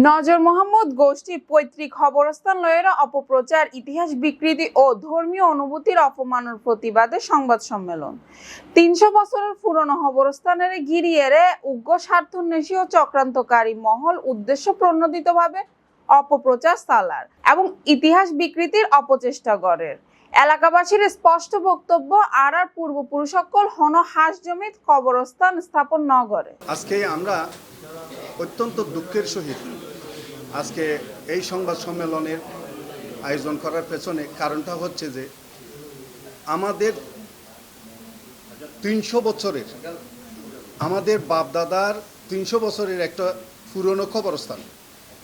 নজর মোহাম্মদ গোষ্ঠী পৈতৃক খবরস্থান লয়েরা অপপ্রচার, ইতিহাস বিকৃতি ও ধর্মীয় অনুভূতির অপমানের প্রতিবাদে সংবাদ সম্মেলন। তিনশো বছরের পুরনো খবরস্থানের গিরিয়েরে উগ্র স্বার্থন্বেষী ও চক্রান্তকারী মহল উদ্দেশ্য প্রণোদিতভাবে অপপ্রচার চালার এবং ইতিহাস বিকৃতির অপচেষ্টা গড়ের। এলাকাবাসীর স্পষ্ট বক্তব্য আর আর পূর্বপুরুষকল হন হাঁস জমিত কবরস্থান স্থাপন ন করে আজকে আমরা অত্যন্ত দুঃখের সহিত আজকে এই সংবাদ সম্মেলনের আয়োজন করার পেছনে কারণটা হচ্ছে যে আমাদের তিনশো বছরের, আমাদের বাপদাদার তিনশো বছরের একটা পুরনো কবরস্থান।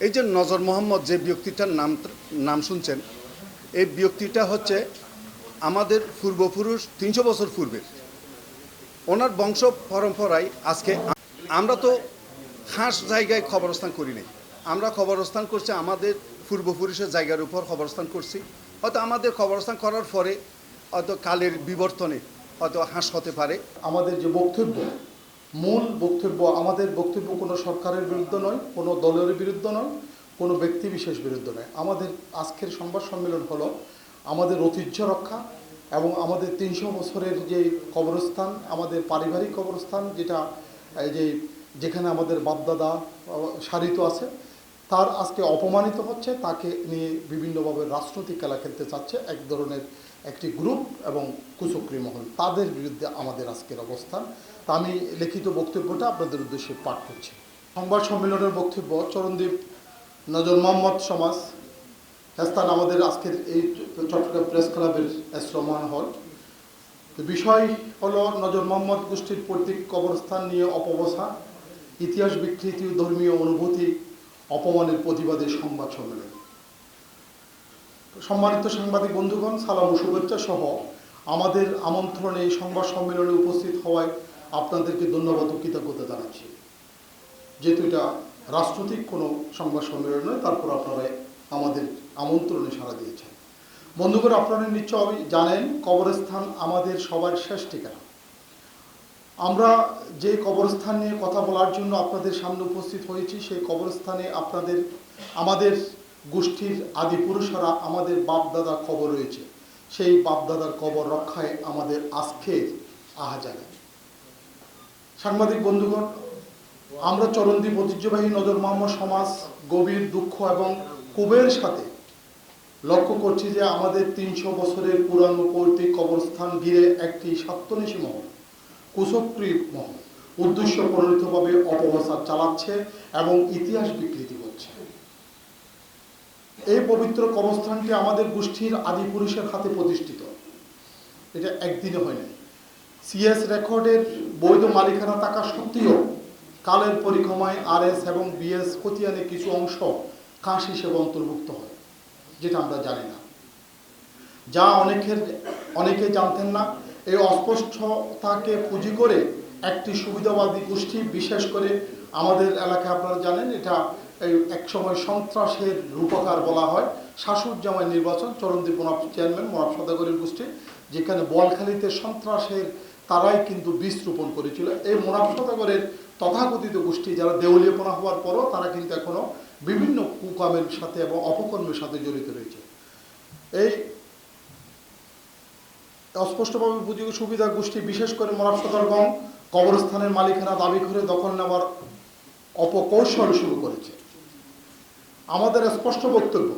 এই যে নজর মোহাম্মদ যে ব্যক্তিটার নাম নাম শুনছেন এই ব্যক্তিটা হচ্ছে আমাদের পূর্বপুরুষ তিনশো বছর পূর্বের। ওনার বংশ পরম্পরায় আজকে আমরা তো হাঁস জায়গায় খবরস্থান করি নাই। আমরা খবরস্থান করছি, আমাদের পূর্বপুরুষের জায়গার উপর খবরস্থান করছি। হয়তো আমাদের খবরস্থান করার পরে হয়তো কালের বিবর্তনে হয়তো হাঁস হতে পারে। আমাদের যে বক্তব্য, মূল বক্তব্য, আমাদের বক্তব্য কোনো সরকারের বিরুদ্ধে নয়, কোনো দলের বিরুদ্ধে নয়। কোনো ব্যক্তি বিশেষ বিরুদ্ধে নয়। আমাদের আজকের সংবাদ সম্মেলন হলো আমাদের ঐতিহ্য রক্ষা এবং আমাদের তিনশো বছরের যে কবরস্থান, আমাদের পারিবারিক কবরস্থান, যেটা যে যেখানে আমাদের বাপদাদা সারিত আছে, তার আজকে অপমানিত হচ্ছে, তাকে নিয়ে বিভিন্নভাবে রাজনৈতিক খেলা খেলতে চাচ্ছে এক ধরনের একটি গ্রুপ এবং কুচক্রী মহল। তাদের বিরুদ্ধে আমাদের আজকের অবস্থান। তা আমি লিখিত বক্তব্যটা আপনাদের উদ্দেশ্যে পাঠ করছি। সংবাদ সম্মেলনের বক্তব্য চরণদ্বীপ নজর মোহাম্মদ সমাজ। হেস্তান আমাদের আজকের এই চট্টগ্রাম প্রেস ক্লাবের শ্রমান হল। বিষয় হলো নজর মোহাম্মদ গোষ্ঠীর প্রতীক কবরস্থান নিয়ে অপবসা ইতিহাস বিকৃতি ও ধর্মীয় অনুভূতি, অপমানের প্রতিবাদে সংবাদ সম্মেলন। সম্মানিত সাংবাদিক বন্ধুগণ, সালাম ও শুভেচ্ছা সহ আমাদের আমন্ত্রণে এই সংবাদ সম্মেলনে উপস্থিত হওয়ায় আপনাদেরকে ধন্যবাদ ও কৃতজ্ঞতা জানাচ্ছি। যেহেতু এটা রাজনৈতিক কোনো সংবাদ সম্মেলন নয়, তারপর আপনারা আমাদের আমন্ত্রণে সাড়া দিয়েছেন। বন্ধুগণ, আপনারা নিশ্চয় জানেন, কবরস্থান আমাদের সবার শেষ ঠিকানা। আমরা যে কবরস্থান নিয়ে কথা বলার জন্য আপনাদের সামনে উপস্থিত হয়েছি, সেই কবরস্থানে আপনাদের, আমাদের গোষ্ঠীর আদি পুরুষরা আমাদের বাপদাদা কবর রয়েছে। সেই বাপদাদার কবর রক্ষায় আমাদের আজকের আহাজারি সাংবাদিক বন্ধুগণ আমরা চরণদ্বীপ ঐতিহ্যবাহী নজর মোহাম্মদ সমাজ, গভীর দুঃখ এবং ক্ষোভের সাথে লক্ষ্য করছি যে আমাদের তিনশো বছরের পুরানো পৈতৃক কবরস্থান ঘিরে একটি সত্যনিশী মহল কুচক্রী মহল। উদ্দেশ্য প্রণীতভাবে অপপ্রচার চালাচ্ছে এবং ইতিহাস বিকৃতি করছে। এই পবিত্র কবরস্থানটি আমাদের গোষ্ঠীর আদি পুরুষের হাতে প্রতিষ্ঠিত। এটা একদিনে হয়নি। সিএস রেকর্ডের বৈধ মালিকানা থাকা সত্ত্বেও কালের পরিক্রমায় আরএস এবং বিএস খতিয়ানে কিছু অংশ কাঁস হিসেবে অন্তর্ভুক্ত হয়, যেটা আমরা জানি না। যা অনেকের, অনেকে জানতেন না, এই অস্পষ্টতাকে পুঁজি করে একটি সুবিধাবাদী গোষ্ঠী, বিশেষ করে আমাদের এলাকায় আপনারা জানেন, এটা এই একসময় সন্ত্রাসের রূপকার বলা হয় শাশুর নির্বাচন চরণদ্বীপ মোনাফ চেয়ারম্যান মোনাফ সদাগরের গোষ্ঠী, যেখানে বলখালিতে সন্ত্রাসের তারাই কিন্তু বীজ রোপণ করেছিল। এই মোনাফ সদাগরের তথাকথিত গোষ্ঠী যারা দেউলিয়াপনা হওয়ার পরও তারা কিন্তু এখনও বিভিন্ন কুকামের সাথে এবং অপকর্মের সাথে জড়িত রয়েছে। এই অস্পষ্টভাবে বুঝিয়ে সুবিধা গোষ্ঠী, বিশেষ করে মোরাফসদরগণ কবরস্থানের মালিকানা, দাবি করে দখল নেওয়ার অপকৌশল শুরু করেছে। আমাদের স্পষ্ট বক্তব্য,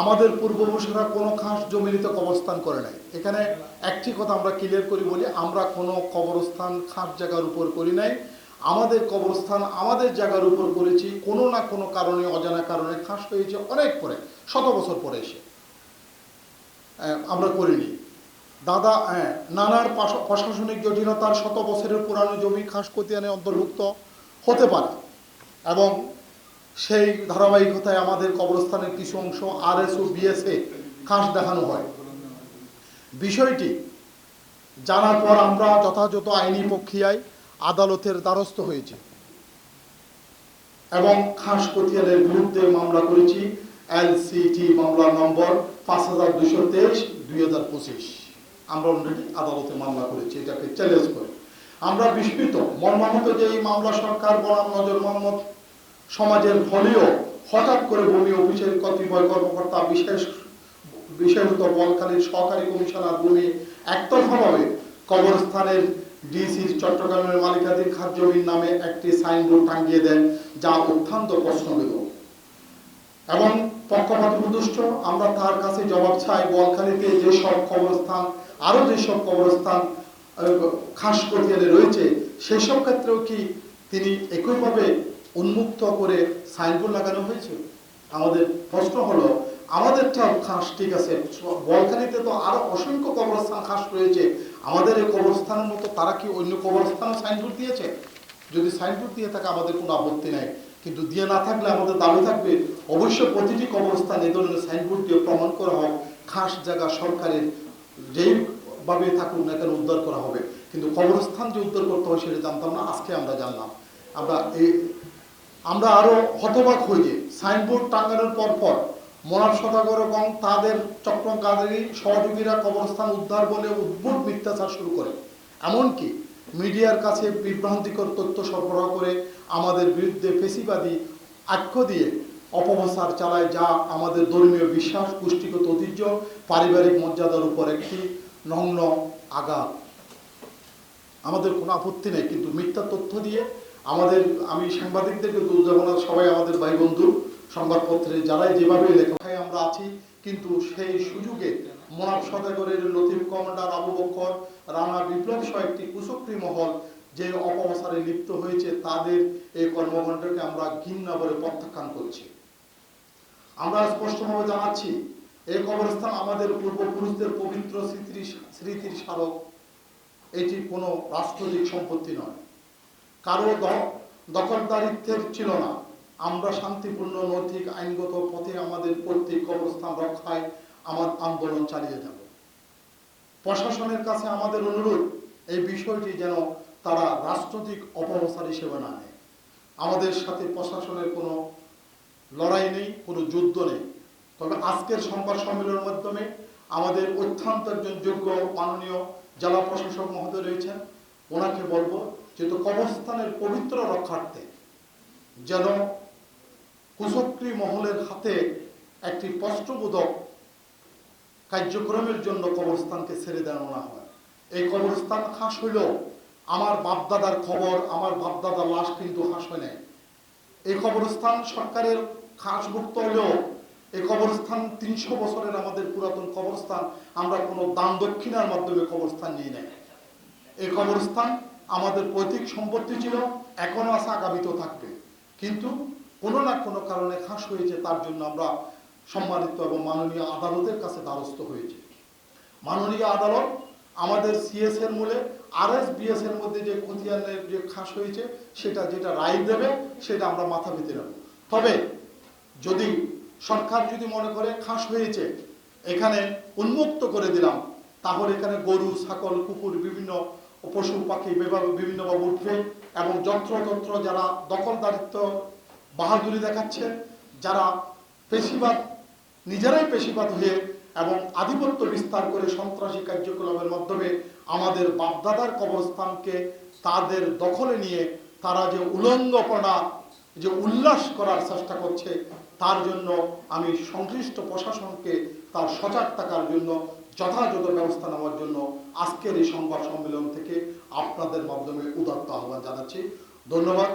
আমাদের পূর্বপুরুষরা কোনো খাস জমিনিতে কবরস্থান করে নাই। এখানে একটি কথা আমরা ক্লিয়ার করি বলি, আমরা কোনো কবরস্থান খাস জায়গার উপর করি নাই। আমাদের কবরস্থান আমাদের জায়গার উপর করেছি, কোনো না কোনো কারণে, অজানা কারণে খাস হয়েছে অনেক পরে, শত বছর পরে এসে। আমরা করিনি। দাদা নানার প্রশাসনিক জটিলতার শত বছরের পুরানো জমি খাস খতিয়ানে অন্তর্ভুক্ত হতে পারে এবং সেই ধারাবাহিকতায় আমাদের কবরস্থানের কিছু অংশ আর এস ও বিএসএ খাস দেখানো হয়। বিষয়টি জানার পর আমরা যথাযথ আইনি প্রক্রিয়ায় আদালতের দ্বারস্থ হয়েছি। এবং খাস খতিয়ানের বিরুদ্ধে মামলা করেছি এলসিটি মামলা নম্বর পাঁচ হাজার দুশো তেইশ, দুই হাজার পঁচিশ। আমরা অলরেডি আদালতে মামলা করেছি, এটাকে চ্যালেঞ্জ করে। আমরা বিস্মিত, মর্মাহত যে এই মামলা সরকার বনাম নজর মোহাম্মদ। সমাজের হলেও হঠাৎ করে ভূমি অফিসের কতিপয় কর্মকর্তা, বিশেষ বিশেষত বলখালীর সহকারী কমিশনার ভূমি একতরফাভাবে কবরস্থানের ডিসির চট্টগ্রামের মালিকাধীন জমির নামে একটি সাইনবোর্ড টাঙ্গিয়ে দেন, যা অত্যন্ত প্রশ্নবিদ্ধ। এবং পক্ষপাতদুষ্ট আমরা তার কাছে জবাব চাই, বলখালীতে যেসব কবরস্থান আরও যেসব কবরস্থান খাস খতিয়ানে রয়েছে, সেসব ক্ষেত্রেও কি তিনি একইভাবে উন্মুক্ত করে সাইনবোর্ড লাগানো হয়েছে? আমাদের প্রশ্ন হলো আমাদেরটাও খাস, ঠিক আছে। বলখালীতে তো আরও অসংখ্য কবরস্থান খাস রয়েছে। আমাদের এই কবরস্থানের মতো তারা কি অন্য কবরস্থানে সাইনবোর্ড দিয়েছে? যদি সাইনবোর্ড দিয়ে থাকে, আমাদের কোনো আপত্তি নাই। কিন্তু দিয়ে না থাকলে আমাদের দাবি থাকবে অবশ্যই প্রতিটি কবরস্থান এই ধরনের সাইনবোর্ড দিয়ে প্রমাণ করা হোক, খাস জায়গা সরকারের যেইভাবে থাকুক না কেন উদ্ধার করা হবে। কিন্তু কবরস্থান যে উদ্ধার করতে হয় সেটা জানতাম না, আজকে আমরা জানলাম। আমরা এই, আমরা আরও হতবাক হই যে সাইনবোর্ড টাঙ্গানোর পর পর মনাব সদাগর এবং তাদের চক্রকারী সহযোগীরা কবরস্থান উদ্ধার বলে উদ্ভুত মিথ্যাচার শুরু করে। এমনকি মিডিয়ার কাছে বিভ্রান্তিকর তথ্য সরবরাহ করে আমাদের বিরুদ্ধে ফেসিবাদী আখ্য দিয়ে অপপ্রচার চালায়, যা আমাদের ধর্মীয় বিশ্বাস, পুষ্টিগত ঐতিহ্য, পারিবারিক মর্যাদার উপর একটি নগ্ন আঘাত। আমাদের কোনো আপত্তি নেই, কিন্তু মিথ্যা তথ্য দিয়ে আমাদের, আমি সাংবাদিকদেরকে দুর্যাবনা সবাই আমাদের ভাই বন্ধু সংবাদপত্রে যারাই যেভাবে লেখায় আমরা আছি, কিন্তু সেই সুযোগে মোনাব সদাগরের লতিফ কমান্ডার আবু বকর রানা বিপ্লব সহ একটি কুচক্রী মহল যে অপপ্রচারে লিপ্ত হয়েছে, তাদের এই কর্মকাণ্ডকে আমরা ঘৃণা বলে প্রত্যাখ্যান করছি। আমরা স্পষ্টভাবে জানাচ্ছি, এই কবরস্থান আমাদের পূর্বপুরুষদের পবিত্র স্মৃতির স্মৃতির স্মারক। এটি কোনো রাষ্ট্রীয় সম্পত্তি নয়। কারও দখলদারিত্বের ছিল না। আমরা শান্তিপূর্ণ নৈতিক, আইনগত পথে আমাদের প্রত্যেক কবরস্থান রক্ষায় আমার আন্দোলন চালিয়ে যাব। প্রশাসনের কাছে আমাদের অনুরোধ, এই বিষয়টি যেন তারা রাজনৈতিক অপপ্রচার হিসেবে না নেয়। আমাদের সাথে প্রশাসনের কোনো লড়াই নেই, কোনো যুদ্ধ নেই। তবে আজকের সংবাদ সম্মেলনের মাধ্যমে আমাদের অত্যন্ত একজন যোগ্য মাননীয় জেলা প্রশাসক মহোদয় রয়েছেন। ওনাকে বলব যেহেতু কবরস্থানের পবিত্র রক্ষার্থে যেন কুচক্রী মহলের হাতে একটি স্পষ্টবোধক কার্যক্রমের জন্য কবরস্থানকে ছেড়ে দেওয়া হয়। এই কবরস্থান খাস হইল আমার বাপদাদার খবর, আমার বাপদাদার লাশ কিন্তু হাস হয় নাই। এই কবরস্থান সরকারের খাসভুক্ত হলেও এই কবরস্থান তিনশো বছরের আমাদের পুরাতন কবরস্থান, আমরা কোনো দান দক্ষিণার মাধ্যমে কবরস্থান নিয়ে নেই। এই কবরস্থান আমাদের পৈতৃক সম্পত্তি ছিল, এখনও আছে, আগামীতেও থাকবে। কিন্তু কোনো না কোনো কারণে খাস হয়েছে, তার জন্য আমরা সম্মানিত এবং মাননীয় আদালতের কাছে দ্বারস্থ হয়েছে। মাননীয় আদালত আমাদের সিএস এর মূলে আর এস বিএস এর মধ্যে যে খতিয়ানের যে খাস হয়েছে, সেটা যেটা রায় দেবে, সেটা আমরা মাথা পেতে নেব তবে যদি সরকার যদি মনে করে খাস হয়েছে, এখানে উন্মুক্ত করে দিলাম, তাহলে এখানে গরু, ছাগল, কুকুর, বিভিন্ন পশু পাখি বিভিন্নভাবে উঠবে এবং যন্ত্রতন্ত্র যারা দখলদারিত্ব বাহাদুরি দেখাচ্ছে, যারা পেশিবাদ, নিজেরাই পেশিবাদ হয়ে এবং আধিপত্য বিস্তার করে সন্ত্রাসী কার্যকলাপের মাধ্যমে আমাদের বাপদাদার কবরস্থানকে তাদের দখলে নিয়ে তারা যে উলঙ্গপনা, যে উল্লাস করার চেষ্টা করছে, তার জন্য আমি সংশ্লিষ্ট প্রশাসনকে তার সজাগ থাকার জন্য যথাযথ ব্যবস্থা নেওয়ার জন্য আজকের এই সংবাদ সম্মেলন থেকে আপনাদের মাধ্যমে উদাত্ত আহ্বান জানাচ্ছি। ধন্যবাদ।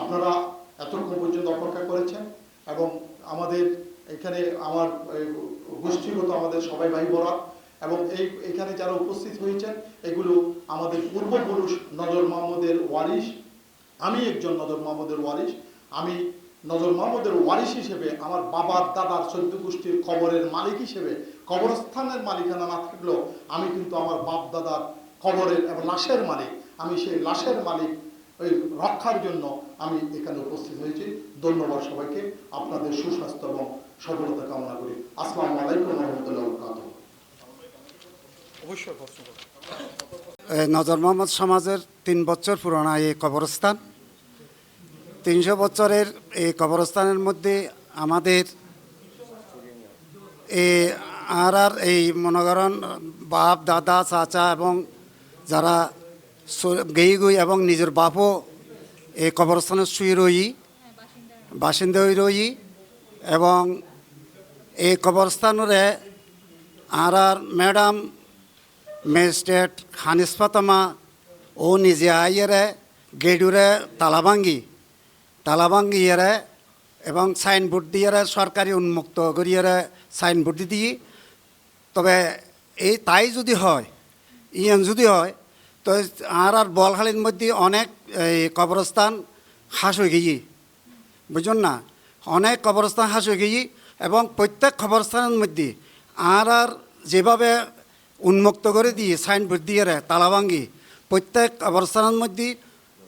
আপনারা এতক্ষণ পর্যন্ত অপেক্ষা করেছেন এবং আমাদের এখানে আমার গোষ্ঠীগত আমাদের সবাই ভাই বরা এবং এই, এখানে যারা উপস্থিত হয়েছেন, এগুলো আমাদের পূর্বপুরুষ নজর মাহমুদের ওয়ারিশ। আমি একজন নজর মাহমুদের ওয়ারিশ। আমি নজর মাহমুদের ওয়ারিশ হিসেবে আমার বাবার, দাদার চৈদ্য গোষ্ঠীর কবরের মালিক হিসেবে, কবরস্থানের মালিকানা না থাকলেও আমি কিন্তু আমার বাপ, দাদার কবরের এবং লাশের মালিক। আমি সেই লাশের মালিক ওই রক্ষার জন্য আমি এখানে উপস্থিত হয়েছি। ধন্যবাদ সবাইকে। আপনাদের সুস্বাস্থ্য এবং সফলতা কামনা করি। আসসালামু আলাইকুম রহমতুল্লাহ বরকাতুহ। অবশ্যই প্রশ্ন করুন। এ, নজর মোহাম্মদ সমাজের তিন বছর পুরোনো এই কবরস্থান। তিনশো বছরের এই কবরস্থানের মধ্যে আমাদের এ আর আর এই মনে করেন বাপ দাদা চাচা এবং যারা গেই গই এবং নিজের বাপও এই কবরস্থানে শুয়ে রই বাসিন্দা হয়ে রই, এবং এই কবরস্থানরে আর আর ম্যাডাম, ম্যাজিস্ট্রেট হানিস ফাতামা ও নিজে আইয়েরে গেডুরে তালাভাঙ্গি তালাভাঙ্গি ইয়েরে এবং সাইনবোর্ড দিয়ে সরকারি উন্মুক্ত করিয়ে সাইনবোর্ড দিয়ে তবে এই তাই যদি হয়, ইয়েন যদি হয় তো আর আর বলখালির মধ্যে অনেক কবরস্থান হাস হয়ে গিয়ে বুঝুন না? অনেক কবরস্থান হাস হয়ে গিয়ে এবং প্রত্যেক কবরস্থানের মধ্যে আর আর যেভাবে উন্মুক্ত করে দিয়ে সাইনবোর্ড দিয়ে রে তালাভাঙ্গি প্রত্যেক কবরস্থানের মধ্যে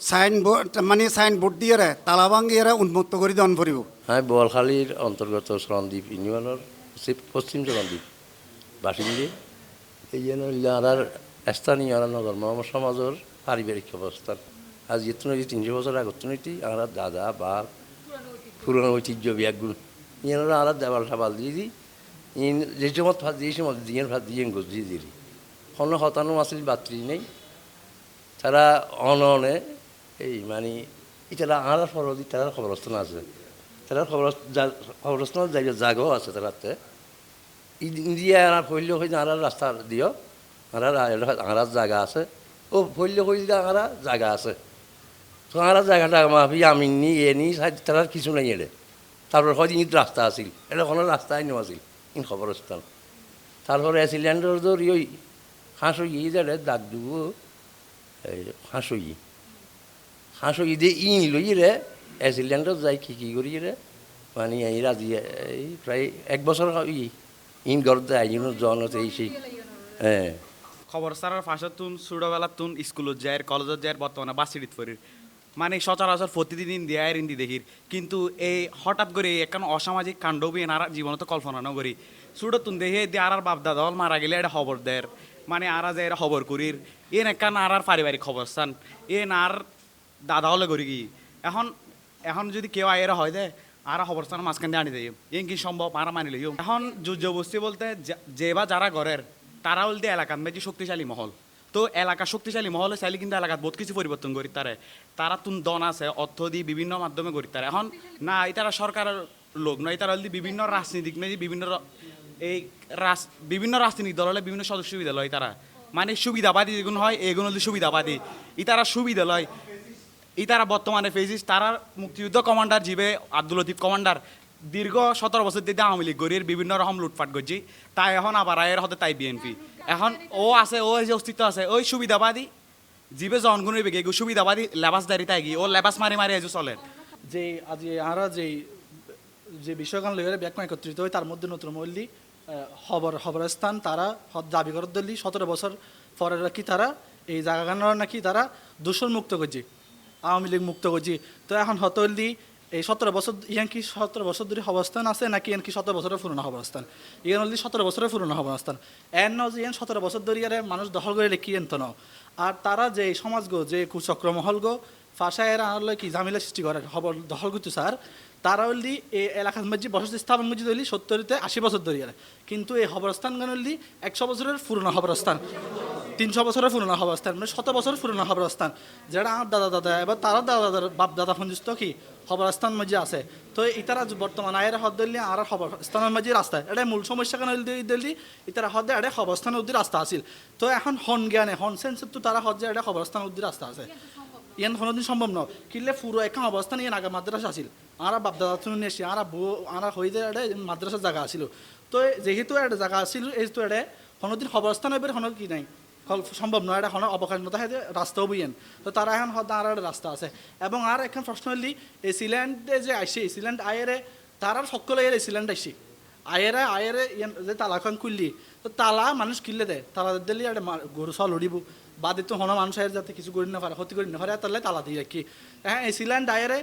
সাইনবোর্ড মানে সাইনবোর্ড দিয়ে রে তালাভাঙ্গি এরা উন্মুক্ত করে দেওয়ান পড়িব। আমি বোয়ালখালীর অন্তর্গত সরণদ্বীপ ইউনিয়নের পশ্চিম সরণদ্বীপ বাসিন্দে। এই জন্য আর স্থানীয় নগর মোহাম্মদ সমাজের পারিবারিক অবস্থান। আজ যেহেতু নদী তিনশো বছর আগত নদী আর দাদা বা পুরনো ঐতিহ্য ব্যাগগুলো ইয়ানোরা আর দেওয়াল সাবাল দিয়ে দিই ইন যে সময় ভাত দিয়ে সময় দিয়ে ভাত দিয়ে গোছ দিয়ে দিলি। কোনো হতানো আসলে বাত্রি নেই। তারা অননে এই মানে ইতারা আর সরদি তারা খবরস্থান আছে। তারা খবর খবরস্থান যাই জাগাও আছে তারাতে। ইন্ডিয়া আর ফৈল্য হয়ে আর রাস্তা দিও। আর আর জায়গা আছে। ও ফৈল্য হইলে আর জায়গা আছে। তো আর জায়গাটা মাফি আমি নি এ নি তারা কিছু নাই এড়ে। তারপর হয়তো ইট রাস্তা আছিল এটা কোনো রাস্তাই নো আছিল ইন খবরস্থান। তারপরে সিলিন্ডার ধর ওই হাঁসো ইয়ে যারে দাগ দিব এই হাঁসো ই। হাঁসো ই দিয়ে ই লই রে সিলিন্ডার যাই কি কি করি রে মানে এই রাজি এই প্রায় এক বছর ই ইন ঘর দেয় ইন জন এই সেই হ্যাঁ। খবরস্থানের ফাঁসত তুন ছোটবেলা তুন স্কুলত যায় কলেজত যায় বর্তমানে বাসিডিত ফরির। মানে সচরাচর প্রতিদিন ইন্দি আয়ের ইন্দি দেখির। কিন্তু এই হঠাৎ করে এখন অসামাজিক কাণ্ড বি এনার জীবনত কল্পনা ন করি তুন দেখে দিয়ে আর বাপ দাদা হল মারা গেলে এটা খবর দেয় মানে আর যে এটা খবর করির। এন একান আর আর পারিবারিক খবরস্থান এন আর দাদা হলে করি কি? এখন এখন যদি কেউ আয়ের হয় দে, আর খবরস্থান মাঝখান দিয়ে আনি দেয় এন কি সম্ভব? আর মানি লইও এখন যুদ্ধবস্তি বলতে যা- যে বা যারা ঘরের তারা বলতে এলাকার মেজি শক্তিশালী মহল। তো এলাকা শক্তিশালী মহলে চাইলে কিন্তু এলাকাত বহুত কিছু পরিবর্তন করি তারে। তারা তুন দন আছে, অর্থ দিয়ে বিভিন্ন মাধ্যমে করি তারা। এখন না তারা সরকারের লোক নয় তারা হলদি বিভিন্ন রাজনীতিক মেজি বিভিন্ন এই রাজ, বিভিন্ন রাজনৈতিক দল হলে বিভিন্ন সদস্য সুবিধা লয় তারা। মানে সুবিধাবাদী যেগুলো হয় এগুলো হলে সুবিধাবাদী। ই তারা সুবিধা লয়। এই তারা বর্তমানে ফেজিস তারা মুক্তিযুদ্ধ কমান্ডার জিবে আব্দুল লতিফ কমান্ডার। দীর্ঘ সতেরো বছর দিয়ে আওয়ামী লীগ গরির বিভিন্ন রকম লুটপাট করছি। তাই এখন আবার আয়ের হতে তাই বিএনপি। এখন ও আছে, ও যে অস্তিত্ব আছে, ওই সুবিধাবাদী জিবে জনগুণ বেগে সুবিধাবাদী লেবাসদারি তাই গিয়ে ও লেবাস মারি মারি এজু চলে। যে আজ আরা যে যে বিষয়গান লইয়ারে ব্যাকমা একত্রিত হয়, তার মধ্যে নতুন মল্লি খবর খবরস্থান, তারা দাবি করত দিল্লি, সতেরো বছর পরে নাকি তারা এই জায়গাগানোর নাকি তারা দূষণ মুক্ত করছে, আওয়ামী লীগ মুক্ত করছে। তো এখন হতল্লি এই সতেরো বছর, ইয়ান কি সতেরো বছর ধরে অবস্থান আছে নাকি ইয়ান কি সতেরো বছরের পুরনো অবস্থান ইয়ান হলি সতেরো বছরের পুরনো অবস্থান এন ন যে ইয়ান সতেরো বছর ধরে ইয়ারে মানুষ দখল করে রেখি এন তো ন আর তারা যে সমাজ গো, যে কুচক্র মহল গো ফাঁসায়ের আনলে কি ঝামেলা সৃষ্টি করে খবর দখল করতে স্যার তারা হলি এই এলাকার মধ্যে বসতি স্থাপন মধ্যে হলি সত্তরিতে আশি বছর ধরে কিন্তু এই খবরস্থান গান হলি একশো বছরের পুরনো খবরস্থান তিনশো বছরের পুরনো খবরস্থান মানে শত বছরের পুরনো খবরস্থান যেটা আমার দাদা দাদা, এবার তারা দাদা, দাদার বাপ, দাদা ফঞ্জিস্ত কি? খবরস্থান মধ্যে আছে। তো ইতারা বর্তমান আয়ের হদ দিল্লি আর খবরস্থানের মাঝে রাস্তা। এটা মূল সমস্যা কেন দিল্লি ইতারা হদে এটা খবরস্থানের উদ্দি রাস্তা আছিল। তো এখন হন জ্ঞানে, হন সেন্স তো তারা হদ যে এটা খবরস্থানের উদ্দি রাস্তা আছে। ইয়ান কোনোদিন সম্ভব নয়। কিনলে পুরো এখন অবস্থান ইয়ান আগে মাদ্রাসা আছিল। আর বাপ দাদা তুমি নিয়ে আর বউ, আর হয়ে যায় এটা মাদ্রাসার জায়গা আছিল। তো যেহেতু একটা জায়গা আছিল, এই তো এটা কোনোদিন খবরস্থান এবার কোনো কি নাই। সম্ভব নয়। এটা অবকাশ নয়। যে রাস্তাও বইয়েন তো তারা এখন আর রাস্তা আছে। এবং আর এখন প্রশ্ন হলি, এই সিল্যান্ডে যে আইসে, এই সিল্যান্ড আয়েরে তার সকলে এর এই সিল্যান্ড আইসি। আয়েরে আয়েরে যে তালাখান খুললি, তো তালা মানুষ কিনলে দেয় তালা দিলি আর গরু সল উড়িব। বাদে তো হনো মানুষ আয়ের যাতে কিছু করি না পারে, ক্ষতি করি না পারে, তাহলে তালা দিয়ে রাখি। হ্যাঁ এই সিল্যান্ড আয়েরে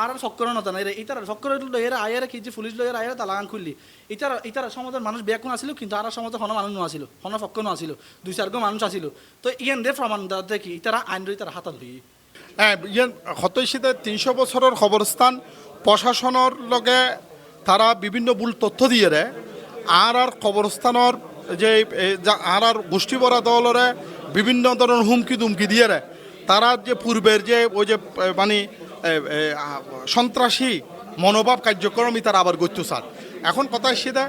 আর আর চক্কর নতা রে ইতার চক্কর লইয়ের আয়ের কি যে পুলিশ লইয়ের আয়ের তালাগান খুললি। ইতার ইতার সমাজের মানুষ বেকুন আছিল কিন্তু আর সমাজে হন মানুষ আছিল হন ফক্ক আছিল দুই চারগো মানুষ আছিল তো ইয়ান দে প্রমাণ দাতে কি, ইতারা আইন রই তারা হাতাল লই হ্যাঁ ইয়ে হতৈশীতে তিনশো বছরের খবরস্থান, প্রশাসনের লগে তারা বিভিন্ন ভুল তথ্য দিয়ে রে। আর আর খবরস্থানের যে আর আর গোষ্ঠী বরা দলরে বিভিন্ন ধরনের হুমকি দুমকি দিয়ে রে। তারা যে পূর্বের যে, ওই যে মানে সন্ত্রাসী মনোভাব কার্যক্রমই তারা আবার চান এখন কথা সেটা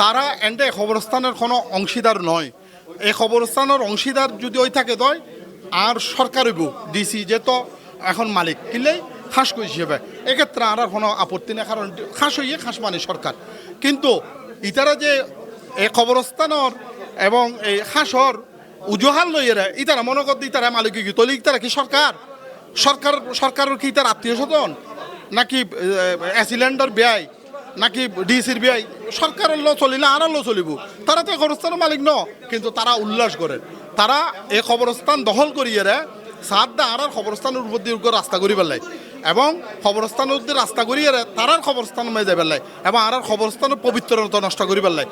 তারা এন্ডে খবরস্থানের কোনো অংশীদার নয়। এই খবরস্থানের অংশীদার যদি ওই থাকে দয় আর সরকার হইব, ডিসি যে তো এখন মালিক কিনলেই খাস কই হিসেবে। এক্ষেত্রে আর কোনো আপত্তি নেই, কারণ খাস হইয়ে খাস মানে সরকার। কিন্তু ইতারা যে এই খবরস্থানের এবং এই হাসর উজুহাল লইয়েরা ইতারা মনে করতে ইতারা মালিক কি তলি ইতারা কি সরকার? সরকার, সরকারের কি তার আত্মীয় স্বজন? নাকি অ্যাসিলেন্ডার ব্যয় নাকি ডিসির ব্যয় সরকারের ল চলিলে আর ল চলিব। তারা তো খবরস্থানের মালিক ন, কিন্তু তারা উল্লাস করে। তারা এই খবরস্থান দখল করিয়ে সাত দা আর খবরস্থানের উপর দিয়ে রাস্তা করি পেলাই এবং খবরস্থানের উপর রাস্তা করিয়ে তারার খবরস্থান মেয়ে যাই পেলাই এবং আর খবরস্থানের পবিত্রতা নষ্ট করি পেলাই